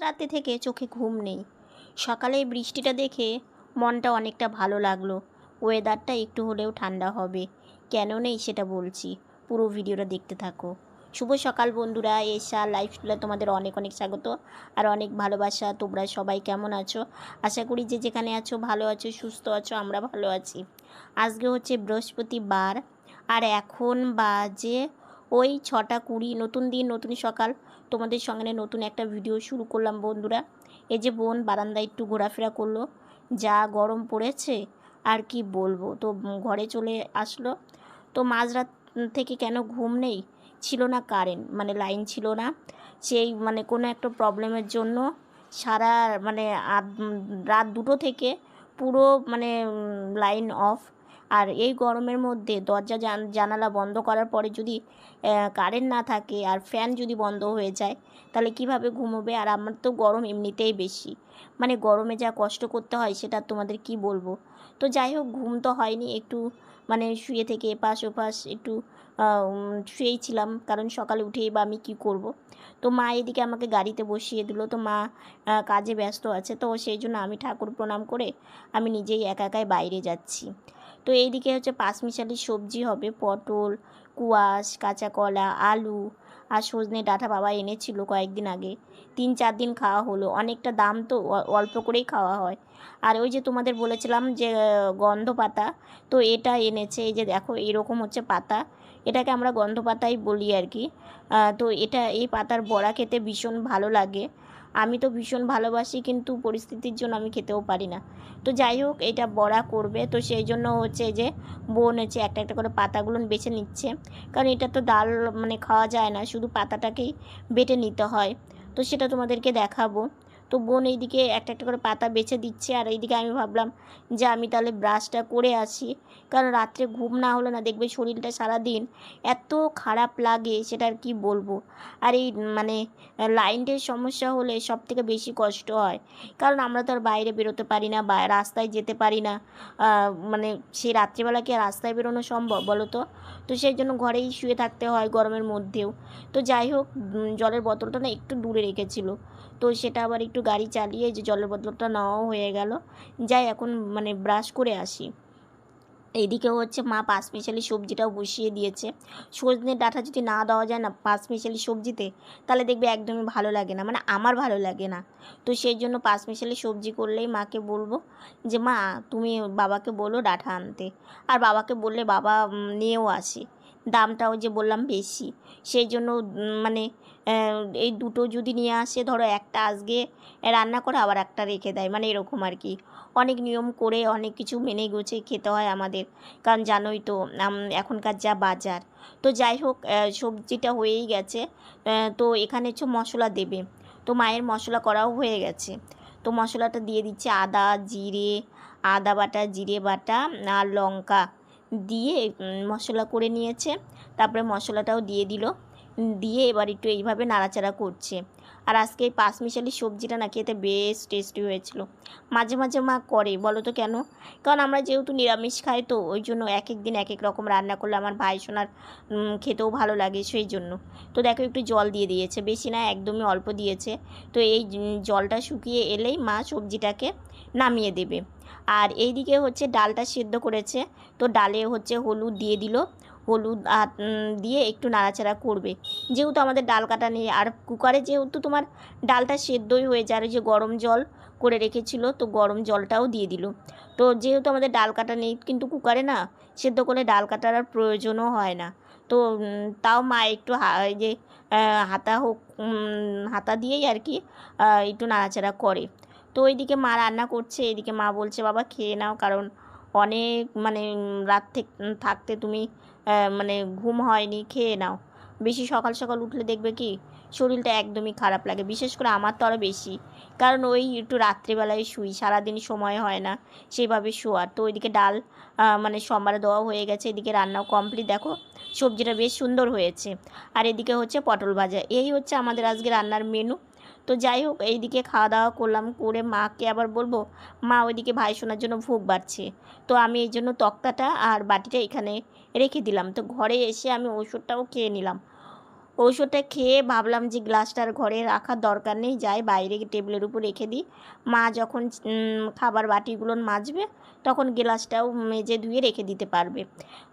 রাতে থেকে চোখে ঘুম নেই। সকালে বৃষ্টিটা দেখে মনটা অনেকটা ভালো লাগল। ওয়েদারটা একটু হলেও ঠান্ডা হবে। কেন নেই সেটা বলছি। পুরো ভিডিওটা দেখতে থাকো। শুভ সকাল বন্ধুরা এসা লাইফস্টাইলে তোমাদের অনেক অনেক স্বাগত আর অনেক ভালোবাসা। তোমরা সবাই কেমন আছো? আশা করি যে যেখানে আছো ভালো আছো, সুস্থ আছো, আমরা ভালো আছি। আজকে হচ্ছে বৃহস্পতিবার আর এখন বাজে ওই ছটা কুড়ি। নতুন দিন, নতুন সকাল। তোমাদের সঙ্গে নতুন একটা ভিডিও শুরু করলাম বন্ধুরা। এই যে বোন বারান্দায় একটু ঘোরাফেরা করল, যা গরম পড়েছে, আর কি বলব? তো ঘরে চলে আসলো। তো মাঝরাত থেকে কেন ঘুম নেই? ছিল না কারেন্ট মানে লাইন ছিল না। সেই মানে কোনো একটা প্রবলেমের জন্য সারা মানে রাত দুটো থেকে পুরো মানে লাইন অফ আর এই গরমের মধ্যে দরজা জান- জানালা বন্ধ করার পরে যদি কারেন্ট না থাকে আর ফ্যান যদি বন্ধ হয়ে যায়, তাহলে কীভাবে ঘুমোবে? আর আমার তো গরম এমনিতেই বেশি। মানে গরমে যা কষ্ট করতে হয়, সেটা তোমাদের কি বলব? তো যাই হোক, ঘুম তো হয়নি, একটু মানে শুয়ে থেকে এপাশ ওপাশ একটু শুয়েই ছিলাম। কারণ সকালে উঠেই বা আমি কি করব? তো মা এদিকে আমাকে গাড়িতে বসিয়ে দিল। তো মা কাজে ব্যস্ত আছে। তো সেই জন্য আমি ঠাকুর প্রণাম করে আমি নিজেই একা একাই বাইরে যাচ্ছি। তো এইদিকে হচ্ছে পাঁচমিশালি সবজি হবে, পটল, কুয়াশ কাঁচা কলা আলু আর সজনে ডাঁটা বাবা এনেছিল কয়েকদিন আগে। তিন চার দিন খাওয়া হলো। অনেকটা দাম তো অল্প করেই খাওয়া হয়। আর ওই যে তোমাদের বলেছিলাম যে গন্ধ পাতা তো এটা এনেছে। এই যে দেখো, এরকম হচ্ছে পাতা। এটাকে আমরা গন্ধ পাতাই বলি আর কি। তো এটা, এই পাতার বড়া খেতে ভীষণ ভালো লাগে। আমি তো ভীষণ ভালোবাসি, কিন্তু পরিস্থিতির জন্য আমি খেতেও পারি না। তো যাই হোক, এটা বড়া করবে। তো সেই জন্য হচ্ছে যে, বোন হচ্ছে একটা একটা করে পাতাগুলো বেছে নিচ্ছে। কারণ এটা তো ডাল মানে খাওয়া যায় না, শুধু পাতাটাকেই বেটে নিতে হয়। তো সেটা তোমাদেরকে দেখাবো। তো বোন এইদিকে একটা একটা করে পাতা বেছে দিচ্ছে। আর এইদিকে আমি ভাবলাম যে আমি তাহলে ব্রাশটা করে আসি। কারণ রাত্রে ঘুম না হলে না দেখবে শরীরটা সারা দিন এত খারাপ লাগে, সেটা আর কি বলব। আর এই মানে লাইনের সমস্যা হলে সব থেকে বেশি কষ্ট হয়। কারণ আমরা তো আর বাইরে বেরোতে পারি না বা রাস্তায় যেতে পারি না। মানে সেই রাত্রিবেলা কি রাস্তায় বেরোনো সম্ভব বলো তো? তো সেই জন্য ঘরেই শুয়ে থাকতে হয় গরমের মধ্যেও। তো যাই হোক জলের বোতলটা না একটু দূরে রেখেছিল। তো সেটা আবার একটু গাড়ি চালিয়ে যে জলের বোতলটা নেওয়াও হয়ে গেল। যাই, এখন মানে ব্রাশ করে আসি। এইদিকে হচ্ছে মা পাঁচমিশালি সবজিটাও বসিয়ে দিয়েছে। সজনে ডাঁটা যদি না দেওয়া যায় না পাঁচমিশালি সবজিতে, তাহলে দেখবে একদমই ভালো লাগে না মানে আমার ভালো লাগে না। তো সেই জন্য পাঁচমিশালি সবজি করলেই মাকে বলব যে, মা, তুমি বাবাকে বলো ডাঁটা আনতে। আর বাবাকে বললে বাবা নিয়েও আসে। দামটাও যে বললাম বেশি। সেই জন্য মানে এই দুটো যদি নিয়ে আসে, ধরো একটা আজকে রান্না করে আবার একটা রেখে দেয় মানে এরকম আর কি। অনেক নিয়ম করে অনেক কিছু মেনে গুছে খেতে হয় আমাদের, কারণ জানোই তো এখনকার যা বাজার। তো যাই হোক সবজিটা হয়েই গেছে। তো এখানে হচ্ছে মশলা দেবে। তো মায়ের মশলা করাও হয়ে গেছে। তো মশলাটা দিয়ে দিচ্ছে আদা, জিরে, আদা বাটা, জিরে বাটা আর লঙ্কা। দিয়ে মশলা করে নিয়েছে। তারপরে মশলাটাও দিয়ে দিল। দিয়ে এবার একটু এইভাবে নাড়াচাড়া করছে। আর আজকে এই পাঁচমিশালি সবজিটা না খেতে বেশ টেস্টি হয়েছিল। মাঝে মাঝে মা করে, বলো তো কেন? কারণ আমরা যেহেতু নিরামিষ খাই তো ওই জন্য এক এক দিন এক এক রকম রান্না করলে আমার ভাই সোনার খেতেও ভালো লাগে সেই জন্য। তো দেখো একটু জল দিয়ে দিয়েছে, বেশি না, একদমই অল্প দিয়েছে। তো এই জলটা শুকিয়ে এলেই মা সবজিটাকে নামিয়ে দেবে। আর এইদিকে হচ্ছে ডালটা সেদ্ধ করেছে। তো ডালে হচ্ছে হলুদ দিয়ে দিল। হলুদ আর দিয়ে একটু নাড়াচাড়া করবে। যেহেতু আমাদের ডাল কাটা নেই, আর কুকারে যেহেতু তোমার ডালটা সেদ্ধই হয়ে যায়, আর যে গরম জল করে রেখেছিল, তো গরম জলটাও দিয়ে দিল। তো যেহেতু আমাদের ডাল কাটা নেই, কিন্তু কুকারে না, সেদ্ধ করলে ডাল কাটার আর প্রয়োজনও হয় না। তো তাও মা একটু যে হাতা হোক হাতা দিয়েই আর কি একটু নাড়াচাড়া করে। তো ওইদিকে মা রান্না করছে, এদিকে মা বলছে, বাবা, খেয়ে নাও, কারণ অনেক মানে রাত থেকে থাকতে তুমি মানে ঘুম হয়নি, খেয়ে নাও। বেশি সকাল সকাল উঠলে দেখবে কি, শরীরটা একদমই খারাপ লাগে। বিশেষ করে আমার তো আরও বেশি। কারণ ওই একটু রাত্রিবেলায় শুই, সারাদিন সময় হয় না সেইভাবে শোয়ার। তো ওইদিকে ডাল মানে সোমবারে দেওয়া হয়ে গেছে, এদিকে রান্নাও কমপ্লিট দেখো, সবজিটা বেশ সুন্দর হয়েছে। আর এদিকে হচ্ছে পটল ভাজা। এই হচ্ছে আমাদের আজকে রান্নার মেনু তো যাই হোক, এইদিকে খাওয়া দাওয়া করলাম, করে মাকে আবার বলব, মা, ওইদিকে ভাই শোনার জন্য ভোগ বাড়ছে। তো আমি এই জন্য তক্তাটা আর বাটিটা এখানে রেখে দিলাম। তো ঘরে এসে আমি ওষুধটাও খেয়ে নিলাম। ওষুধটা খেয়ে ভাবলাম যে গ্লাসটার ঘরে রাখার দরকার নেই, যাই বাইরে টেবিলের উপর রেখে দিই। মা যখন খাবার বাটিগুলো মাজবে, তখন গ্লাসটাও মেজে ধুয়ে রেখে দিতে পারবে।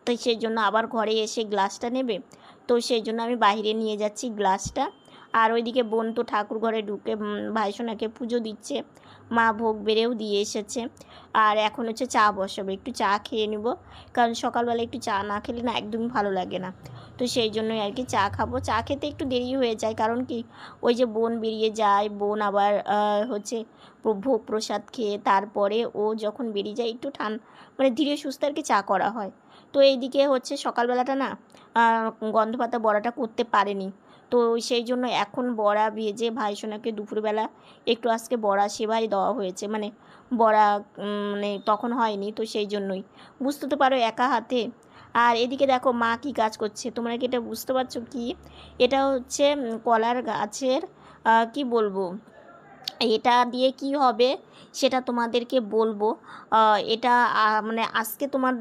তো সেই জন্য আবার ঘরে এসে গ্লাসটা নেবে। তো সেই জন্য আমি বাইরে নিয়ে যাচ্ছি গ্লাসটা। আর ওইদিকে বোন তো ঠাকুর ঘরে ঢুকে ভাইসোনাকে পুজো দিচ্ছে। মা ভোগ বেড়েও দিয়ে এসেছে। আর এখন হচ্ছে চা বসাবো, একটু চা খেয়ে নেব। কারণ সকালবেলা একটু চা না খেলে না একদমই ভালো লাগে না। তো সেই জন্যই আর কি চা খাব। চা খেতে একটু দেরি হয়ে যায়। কারণ কি? ওই যে বোন বেরিয়ে যায়, বোন আবার হচ্ছে ভোগ প্রসাদ খেয়ে তারপরে ও যখন বেরিয়ে যায়, একটু ঠান মানে ধীরে সুস্থ আর কি চা করা হয়। তো এইদিকে হচ্ছে সকালবেলাটা না গন্ধপাতা বড়াটা করতে পারেনি। তো সেই জন্য এখন বড়া ভেজে ভাই সোনাকে দুপুরবেলা একটু আজকে বড়া সেবাই দেওয়া হয়েছে। মানে বড়া মানে তখন হয়নি তো সেই জন্যই। বুঝতে তো পারো একা হাতে। আর এদিকে দেখো মা কি কাজ করছে। তোমরা কি এটা বুঝতে পারছ কি? এটা হচ্ছে কলার গাছের কি বলব? এটা দিয়ে কি হবে? সেটা তোমাদেরকে বলব। এটা মানে আজকে তোমার,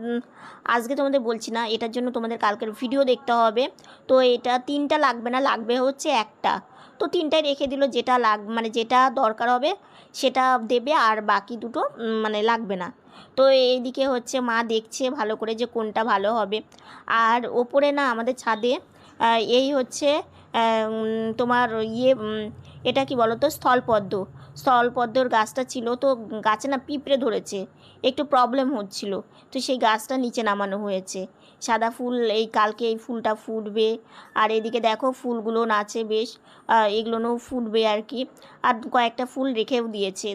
আজকে তোমাদের বলছি না, এটার জন্য তোমাদের কালকের ভিডিও দেখতে হবে। তো এটা তিনটা লাগবে না, লাগবে হচ্ছে একটা। তো তিনটাই রেখে দিল, যেটা লাগ মানে যেটা দরকার হবে সেটা দেবে, আর বাকি দুটো মানে লাগবে না। তো এইদিকে হচ্ছে মা দেখছে ভালো করে যে কোনটা ভালো হবে। আর ওপরে না আমাদের ছাদে এই হচ্ছে তোমার ইয়ে এটা কি বলো তো? স্থলপদ্ম। স্থলপদ্মর গাছটা ছিল তো, গাছে না পিঁপড়ে ধরেছে। একটু প্রবলেম হচ্ছিল। তো সেই গাছটা নিচে নামানো হয়েছে। সাদা ফুল, এই কালকে এই ফুলটা ফুটবে। আর এদিকে দেখো ফুলগুলো নাচে বেশ। এগুলোও ফুটবে আর কি। আর কয়েকটা ফুল রেখেও দিয়েছে।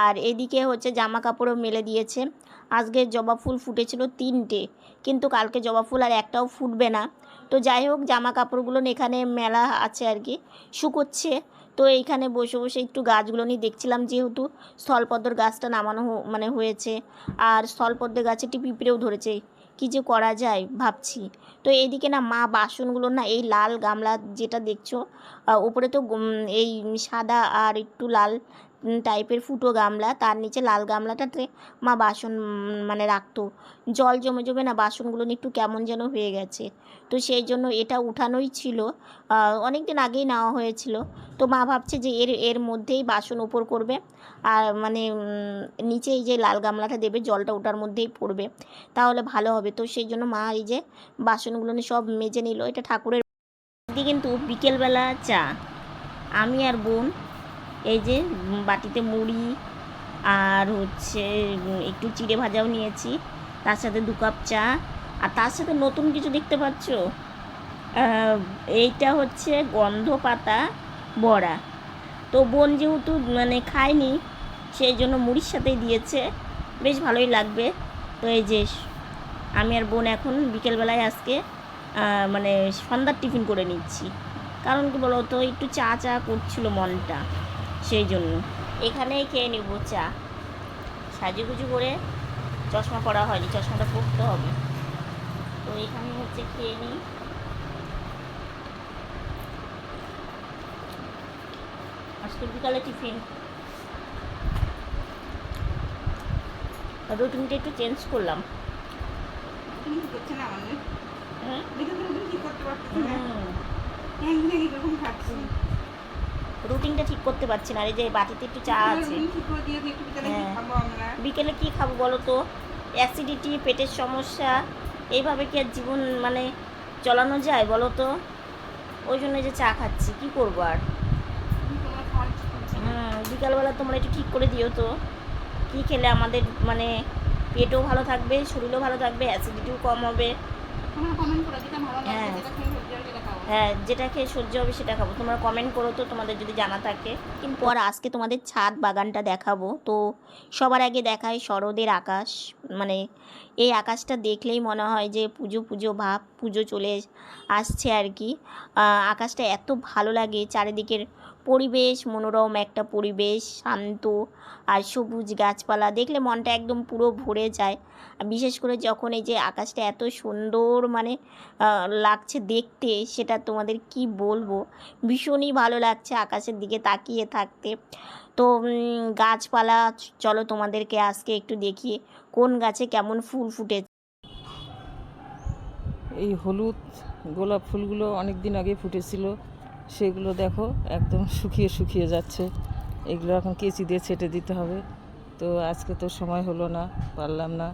আর এদিকে হচ্ছে জামা কাপড়ও মেলে দিয়েছে। আজকে জবা ফুল ফুটেছিল তিনটে। কিন্তু কালকে জবা ফুল আর একটাও ফুটবে না। তো যাই হোক জামা কাপড়গুলো এখানে মেলা আছে আর কি শুকোচ্ছে তো এইখানে বসে বসে একটু গাছগুলো নিয়ে দেখছিলাম, যেহেতু স্থলপদ্মর গাছটা নামানো মানে হয়েছে। আর স্থলপদ্মের গাছে একটি পিঁপড়েও ধরেছে। কী যে করা যায় ভাবছি। তো এইদিকে না মা বাসনগুলো না এই লাল গামলা যেটা দেখছ ওপরে তো এই সাদা আর একটু লাল টাইপের ফুটো গামলা, তার নিচে লাল গামলাটাতে মা বাসন মানে রাখতো। জল জমে জমে না বাসনগুলো একটু কেমন যেন হয়ে গেছে। তো সেই জন্য এটা উঠানোই ছিল। অনেক দিন আগেই নেওয়া হয়েছিল। তো মা ভাবছে যে এর এর মধ্যেই বাসন ওপর করবে। আর মানে নিচে এই যে লাল গামলাটা দেবে, জলটা ওটার মধ্যেই পড়বে। তাহলে ভালো হবে। তো সেই জন্য মা এই যে বাসনগুলো সব মেজে নিল। এটা ঠাকুরের কিন্তু বিকেলবেলা চা। আমি আর বোন এই যে বাটিতে মুড়ি আর হচ্ছে একটু চিড়ে ভাজাও নিয়েছি। তার সাথে দু কাপ চা। আর তার সাথে নতুন কিছু দেখতে পাচ্ছ? এইটা হচ্ছে গন্ধ পাতা বড়া। তো বোন যেহেতু মানে খায়নি, সেই জন্য মুড়ির সাথেই দিয়েছে। বেশ ভালোই লাগবে। তো এই যে, আমি আর বোন এখন বিকেলবেলায় আজকে মানে সন্ধ্যার টিফিন করে নিচ্ছি। কারণ কি বলো তো একটু চা চা করছিল মনটা। সেই জন্য। এখানেই খেয়ে নেব চা। সাজুগুজু করে চশমা পরা হয়নি চশমাটা পরতে হবে। তো এখানে হচ্ছে খেয়ে নিই। আজকে বিকালে টিফিন। রুটিনটা একটু চেঞ্জ করলাম। মানে? হ্যাঁ? রুটিনটা ঠিক করতে পারছি না। আর এই যে বাটিতে একটু চা আছে। বিকালে কি হ্যাঁ। বিকেলে কি খাব বলো তো? অ্যাসিডিটি পেটের সমস্যা এইভাবে কি আর জীবন মানে চলানো যায় বলো তো? ওই জন্য যে চা খাচ্ছি কি করব আর। হুম বিকালবেলা তোমরা একটু ঠিক করে দিও তো। কি খেলে আমাদের মানে পেটও ভালো থাকবে শরীরও ভালো থাকবে অ্যাসিডিটিও কম হবে। হ্যাঁ। হ্যাঁ যেটা খেয়ে সহ্য হবে সেটা খাব। তোমরা কমেন্ট করো তো, তোমাদের যদি জানা থাকে। কিন্তু আর আজকে তোমাদের ছাদ বাগানটা দেখাবো। তো সবার আগে দেখায় শরদের আকাশ মানে এই আকাশটা দেখলেই মনে হয় যে পুজো পুজো, ভাব, পুজো চলে আসছে আর কি। আকাশটা এত ভালো লাগে, চারিদিকের পরিবেশ, মনোরম একটা পরিবেশ, শান্ত আর সবুজ গাছপালা। দেখলে মনটা একদম পুরো ভরে যায়। বিশেষ করে যখন এই যে আকাশটা এত সুন্দর মানে লাগছে দেখতে, সেটা তোমাদের কি বলব? ভীষণই ভালো লাগছে আকাশের দিকে তাকিয়ে থাকতে। তো গাছপালা, চলো তোমাদেরকে আজকে একটু দেখিয়ে কোন গাছে কেমন ফুল ফুটে এই হলুদ গোলাপ ফুলগুলো অনেক দিন আগে ফুটেছিল, সেগুলো দেখো একদম শুকিয়ে শুকিয়ে যাচ্ছে। এগুলো এখন কেচি দিয়ে ছেটে দিতে হবে। তো আজকে তো সময় হলো না, পারলাম না।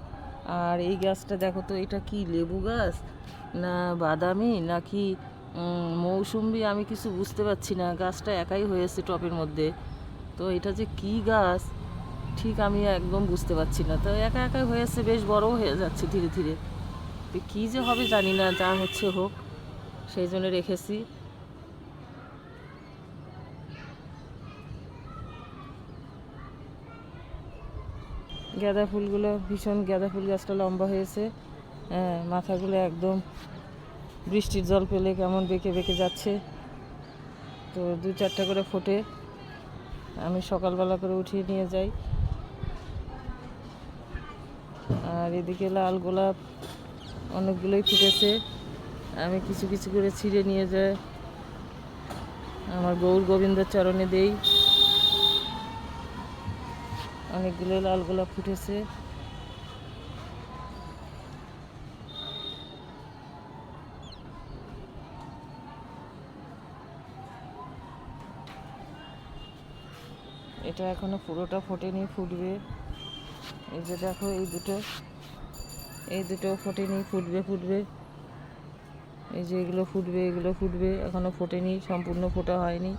আর এই গাছটা দেখো তো, এটা কি লেবু গাছ? না বাদামি, নাকি মৌসুম্বি? আমি কিছু বুঝতে পারছি না। গাছটা একাই হয়েছে টপের মধ্যে। তো এটা যে কি গাছ, ঠিক আমি একদম বুঝতে পারছি না। তো একা একা হয়েছে বেশ বড় হয়ে যাচ্ছে ধীরে ধীরে। তো কী যে হবে জানি না, যা হচ্ছে হোক, সেই জন্য রেখেছি। গাঁদা ফুলগুলো, ভীষণ গাঁদা ফুল গাছটা লম্বা হয়েছে। হ্যাঁ মাথাগুলো একদম বৃষ্টির জল পেলে কেমন বেঁকে বেঁকে যাচ্ছে। তো দু চারটা করে ফোটে। আমি সকালবেলা করে উঠিয়ে নিয়ে যাই। আর এদিকে লাল গোলাপ অনেকগুলোই ফুটেছে। আমি কিছু কিছু করে ছিঁড়ে নিয়ে যাই। আমার গৌর গোবিন্দের চরণে দেই। অনেকগুলো লাল গোলাপ ফুটেছে। এটা এখনও পুরোটা ফোটেনি, ফুটবে। এই যে দেখো, এই দুটো। এই দুটো ফোটেনি, ফুটবে ফুটবে। এই যে এগুলো ফুটবে এগুলো ফুটবে। এখনও ফোটেনি, সম্পূর্ণ ফোটা হয়নি।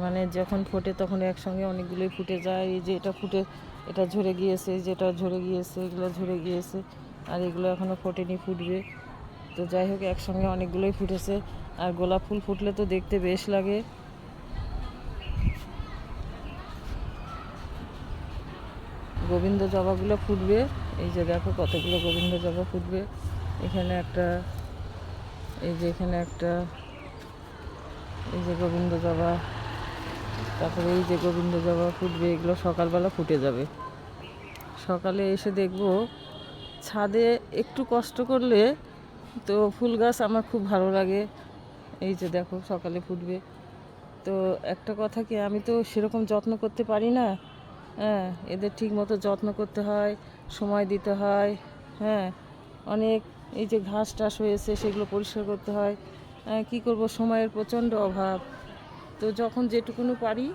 মানে যখন ফোটে তখন একসঙ্গে অনেকগুলোই ফুটে যায়। এই যে এটা ফুটে, এটা ঝরে গিয়েছে, এই যে এটা ঝরে গিয়েছে, এগুলো ঝরে গিয়েছে। আর এগুলো এখনও ফোটেনি, ফুটবে। তো যাই হোক, একসঙ্গে অনেকগুলোই ফুটেছে। আর গোলাপ ফুল ফুটলে তো দেখতে বেশ লাগে। গোবিন্দ জবাগুলো ফুটবে। এই যে দেখো কতগুলো গোবিন্দ জবা ফুটবে। এখানে একটা, এই যে এখানে একটা, এই যে গোবিন্দ জবা। তারপরে এই যে গোবিন্দ জবা ফুটবে, এগুলো সকালবেলা ফুটে যাবে। সকালে এসে দেখব ছাদে একটু কষ্ট করলে তো ফুল গাছ আমার খুব ভালো লাগে। এই যে দেখো সকালে ফুটবে। তো একটা কথা কি আমি তো সেরকম যত্ন করতে পারি না। হ্যাঁ এদের ঠিক মতো যত্ন করতে হয় সময় দিতে হয় হ্যাঁ অনেক এই যে ঘাস টাস হয়েছে সেগুলো পরিষ্কার করতে হয় হ্যাঁ, কী করব সময়ের প্রচণ্ড অভাব। তো যখন যেটুকুনো পারি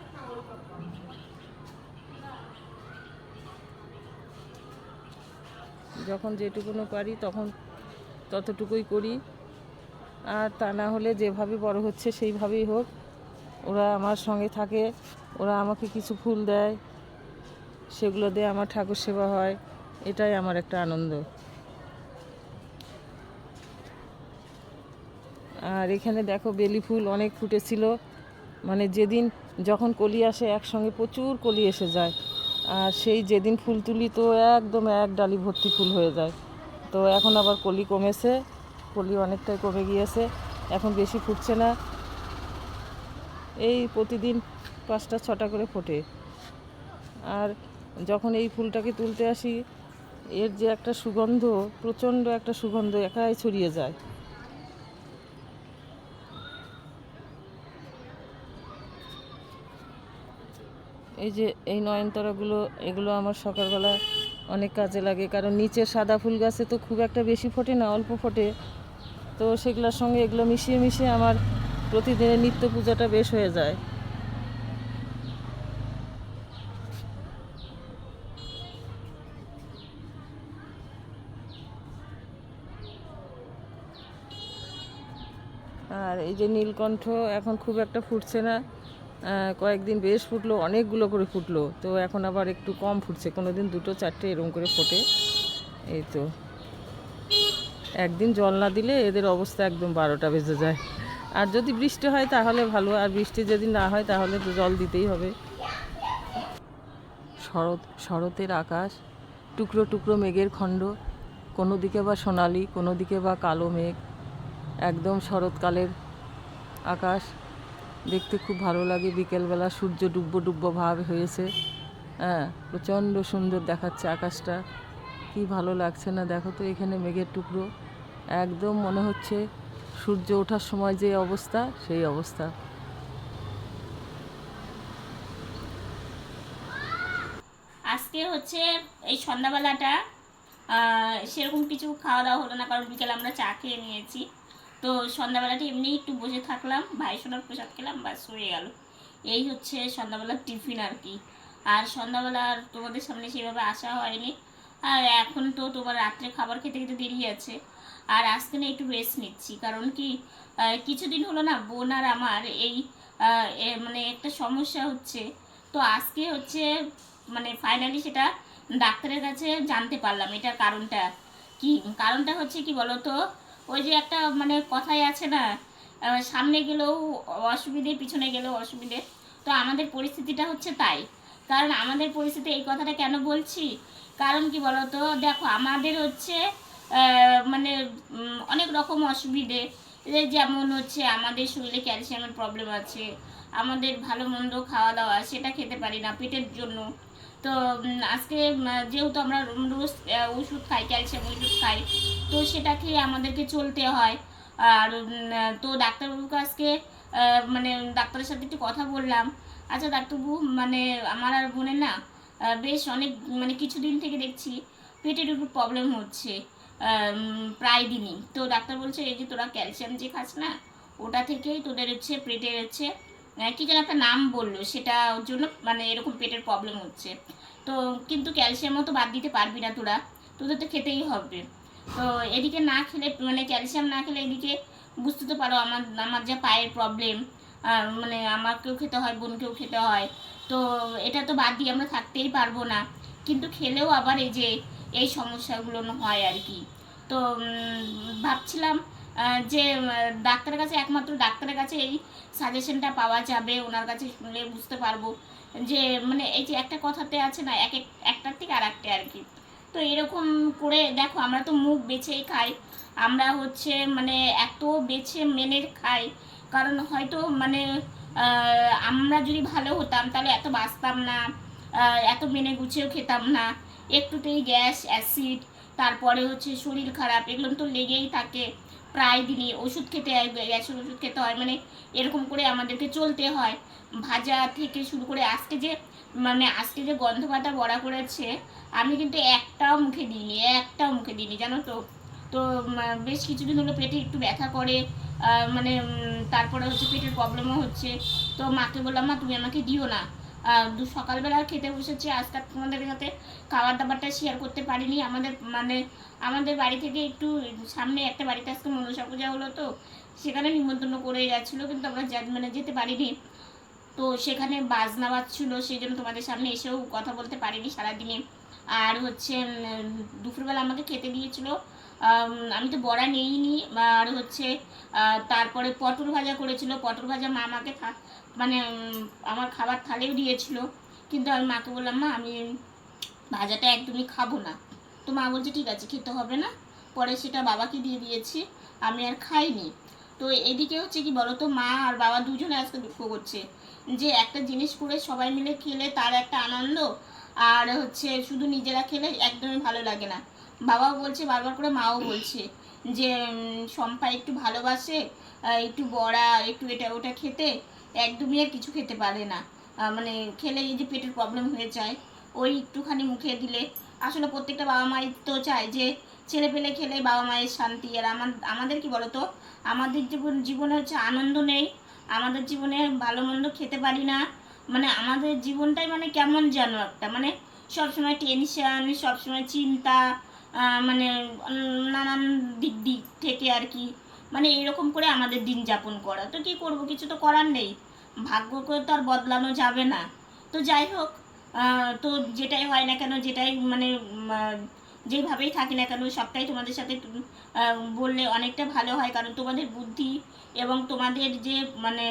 যখন যেটুকুনো পারি তখন ততটুকুই করি। আর তা না হলে যেভাবে বড় হচ্ছে সেইভাবেই হোক ওরা আমার সঙ্গে থাকে ওরা আমাকে কিছু ফুল দেয় সেগুলো দিয়ে আমার ঠাকুর সেবা হয়। এটাই আমার একটা আনন্দ। আর এখানে দেখো বেলি ফুল অনেক ফুটেছিল। মানে যেদিন যখন কলি আসে, একসঙ্গে প্রচুর কলি এসে যায়। আর সেই যেদিন ফুল তুলি তো একদম এক ডালি ভর্তি ফুল হয়ে যায়। তো এখন আবার কলি কমেছে। কলি অনেকটাই কমে গিয়েছে। এখন বেশি ফুটছে না। এই প্রতিদিন পাঁচটা, ছটা করে ফোটে। আর যখন এই ফুলটাকে তুলতে আসি, এর যে একটা সুগন্ধ, প্রচণ্ড একটা সুগন্ধ একাই ছড়িয়ে যায়। এই যে এই নয়নতারাগুলো, এগুলো আমার সকালবেলা অনেক কাজে লাগে, কারণ নিচের সাদা ফুল গাছে তো খুব একটা বেশি ফোটে না, অল্প ফোটে। তো সেগুলোর সঙ্গে এগুলো মিশিয়ে মিশিয়ে আমার প্রতিদিনের নিত্য পূজাটা বেশ হয়ে যায় আর এই যে নীলকণ্ঠ এখন খুব একটা ফুটছে না। কয়েকদিন বেশ ফুটলো, অনেকগুলো করে ফুটলো। তো এখন আবার একটু কম ফুটছে। কোনো দিন দুটো, চারটে এরকম করে ফোটে। এই তো। একদিন জল না দিলে এদের অবস্থা একদম বারোটা বেজে যায়। আর যদি বৃষ্টি হয় তাহলে ভালো, আর বৃষ্টি যদি না হয় তাহলে তো জল দিতেই হবে। শরৎ, শরতের আকাশ, টুকরো টুকরো মেঘের খণ্ড, কোনো দিকে বা সোনালি, কোনো দিকে বা কালো মেঘ, একদম শরৎকালের আকাশ। দেখতে খুব ভালো লাগে। বিকেলবেলা সূর্য ডুব্বো ডুব্বো ভাব হয়েছে। হ্যাঁ প্রচণ্ড সুন্দর দেখাচ্ছে আকাশটা। কি ভালো লাগছে না? দেখো তো এখানে মেঘের টুকরো। একদম মনে হচ্ছে সূর্য ওঠার সময় যে অবস্থা, সেই অবস্থা। আজকে হচ্ছে এই সন্ধ্যাবেলাটা সেরকম কিছু খাওয়া দাওয়া হলো না, কারণ বিকেলে আমরা চা খেয়ে নিয়েছি। তো সন্ধ্যাবেলাটা এমনি একটু বসে থাকলাম, ভাই সোনার প্রসাদ খেলাম বাস হয়ে গেল। এই হচ্ছে সন্ধ্যাবেলার টিফিন আর কি। আর সন্ধ্যাবেলা আর তোমাদের সামনে সেভাবে আসা হয়নি। আর এখন তো তোমার রাত্রে খাবার খেতে খেতে দেরি আছে। আর আজকে না একটু রেস্ট নিচ্ছি, কারণ কি কিছুদিন হলো না বোন আর আমার এই মানে একটা সমস্যা হচ্ছে। তো আজকে হচ্ছে মানে ফাইনালি সেটা ডাক্তারের কাছে জানতে পারলাম, এটার কারণটা কি? কারণটা হচ্ছে কি বলো তো ওই যে একটা মানে কথাই আছে না সামনে গেলেও অসুবিধে, পিছনে গেলেও অসুবিধে। তো আমাদের পরিস্থিতিটা হচ্ছে তাই। কারণ আমাদের পরিস্থিতি এই কথাটা কেন বলছি? কারণ কি বলো তো দেখো, আমাদের হচ্ছে মানে অনেক রকম অসুবিধে। যেমন হচ্ছে আমাদের শরীরে ক্যালসিয়ামের প্রবলেম আছে, আমাদের ভালো মন্দ খাওয়া দাওয়া, সেটা খেতে পারি না, পেটের জন্য। তো আজকে যেহেতু আমরা রোজ ওষুধ খাই, ক্যালসিয়াম ওষুধ খাই, তো সেটা খেয়ে আমাদেরকে চলতে হয়। আর তো ডাক্তারবাবুকে আজকে মানে ডাক্তারের সাথে একটু কথা বললাম। আচ্ছা ডাক্তারবাবু মানে আমার আর বোনের না বেশ অনেক মানে কিছুদিন থেকে দেখছি পেটের উপর প্রবলেম হচ্ছে প্রায় দিনই। তো ডাক্তার বলছে, এই যে তোরা ক্যালসিয়াম যে খাস না, ওটা থেকেই তোদের হচ্ছে, পেটের হচ্ছে কি যেন একটা নাম বলল, সেটা ওর জন্য মানে এরকম পেটের প্রবলেম হচ্ছে। তো কিন্তু ক্যালসিয়ামও তো বাদ দিতে পারবি না তোরা, তোদের তো খেতেই হবে। তো এদিকে না খেলে মানে ক্যালসিয়াম না খেলে এদিকে বুঝতে তো পারো আমার আমার যা পায়ের প্রবলেম মানে আমাকেও খেতে হয়, বোনকেও খেতে হয়। তো এটা তো বাদ দিয়ে আমরা থাকতেই পারব না। কিন্তু খেলেও আবার এই যে, এই সমস্যাগুলো হয় আর কি। তো ভাবছিলাম যে ডাক্তারের কাছে, একমাত্র ডাক্তারের কাছে এই সাজেশনটা পাওয়া যাবে, ওনার কাছে শুনলে বুঝতে পারব যে মানে এই যে একটা কথাতে আছে না, এক এক একটার থেকে আর একটা আর কি। তো এরকম করে দেখো, আমরা তো মুখ বেছেই খাই, আমরা হচ্ছে মানে এত বেছে মেনে খাই, কারণ হয়তো মানে আমরা যদি ভালো হতাম তাহলে এত বাঁচতাম না এত মেনে গুছিয়েও খেতাম না, একটুতেই গ্যাস, অ্যাসিড তারপরে হচ্ছে শরীর খারাপ, এগুলো তো লেগেই থাকে। প্রায় দিনই ওষুধ খেতে হয় গ্যাসের ওষুধ খেতে হয় মানে এরকম করে আমাদেরকে চলতে হয়। ভাজা থেকে শুরু করে আজকে যে মানে আজকে যে গন্ধ পাতা বড়া করেছে, আমি কিন্তু একটাও মুখে দিইনি, একটাও মুখে দিইনি, জানো তো? তো বেশ কিছুদিন হলো পেটে একটু ব্যথা করে মানে তারপরে হচ্ছে পেটের প্রবলেমও হচ্ছে। তো মাকে বললাম, মা, তুমি আমাকে দিও না। সকালবেলা খেতে বসেছি। আজকে তোমাদের সাথে খাবার দাবারটা শেয়ার করতে পারিনি। আমাদের মানে আমাদের বাড়ি থেকে একটু সামনে একটা বাড়িতে আজকে মনসা পূজা হলো তো, সেখানে নিমন্ত্রণ করে যাচ্ছিল কিন্তু আমরা মানে যেতে পারিনি। তো সেখানে বাজনা বাজছিল, সেই জন্য তোমাদের সামনে এসেও কথা বলতে পারিনি সারাদিনে। আর হচ্ছে দুপুরবেলা আমাকে খেতে দিয়েছিল। আম, তো বড়া নিইনি আর হচ্ছে তারপরে পটল ভাজা করেছিল। পটল ভাজা মা আমাকে মানে আমার খাবার থালেও দিয়েছিল। কিন্তু আমি মাকে বললাম মা আমি ভাজাটা একদমই খাব না। তো মা বলছে ঠিক আছে খেতে হবে না। পরে সেটা বাবাকে দিয়ে দিয়েছি আমি আর খাইনি। তো এদিকে হচ্ছে কি বলতো মা আর বাবা দুজনে আজকে দুঃখ করছে। যে একটা জিনিস করে সবাই মিলে খেলে তার একটা আনন্দ আর হচ্ছে শুধু নিজেরা খেলে একদমই ভালো লাগে না। বাবাও বলছে, বারবার করে মাও বলছে যে শম্পা একটু ভালোবাসে একটু বড়া, একটু এটা ওটা খেতে, একদমই আর কিছু খেতে পারে না। মানে খেলে এই যে পেটের প্রবলেম হয়ে যায়, ওই একটুখানি মুখে দিলে। আসলে প্রত্যেকটা বাবা মাই তো চায় যে, ছেলে পেলে খেলে বাবা মায়ের শান্তি। আর আমার, আমাদের কি বলতো? আমাদের জীবন, জীবনে হচ্ছে আনন্দ নেই। আমাদের জীবনে ভালো মন্দ খেতে পারি না। মানে আমাদের জীবনটাই মানে কেমন যেন একটা। মানে সবসময় টেনশন সবসময় চিন্তা মানে নানান দিক দিক থেকে আর কি মানে এরকম করে আমাদের দিন যাপন করা। তো কি করব, কিছু তো করার নেই। ভাগ্যকে তো আর বদলানো যাবে না। তো যাই হোক তো যেটাই হয় না কেন, যেটাই মানে যেভাবেই থাকি না কেন, সবটাই তোমাদের সাথে বললে অনেকটা ভালো হয়। কারণ তোমাদের বুদ্ধি এবং তোমাদের যে মানে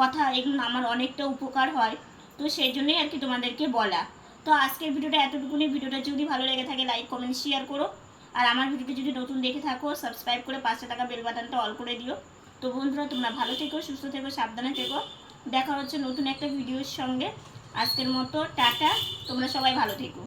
কথা, এগুলো আমার অনেকটা উপকার হয়। তো সেই জন্যই আর কি তোমাদেরকে বলা। তো আজকের ভিডিওটা এতটুকুনি। ভিডিওটা যদি ভালো লেগে থাকে লাইক কমেন্ট শেয়ার করো। আর আমার ভিডিওটা যদি নতুন দেখে থাকো সাবস্ক্রাইব করে পাঁচশো টাকা বেল বাটনটা অল করে দিও। তো বন্ধুরা, তোমরা ভালো থেকো, সুস্থ থেকো, সাবধানে থেকো। দেখা হচ্ছে নতুন একটা ভিডিওর সঙ্গে। আজকের মতো, টাটা। তোমরা সবাই ভালো থেকো।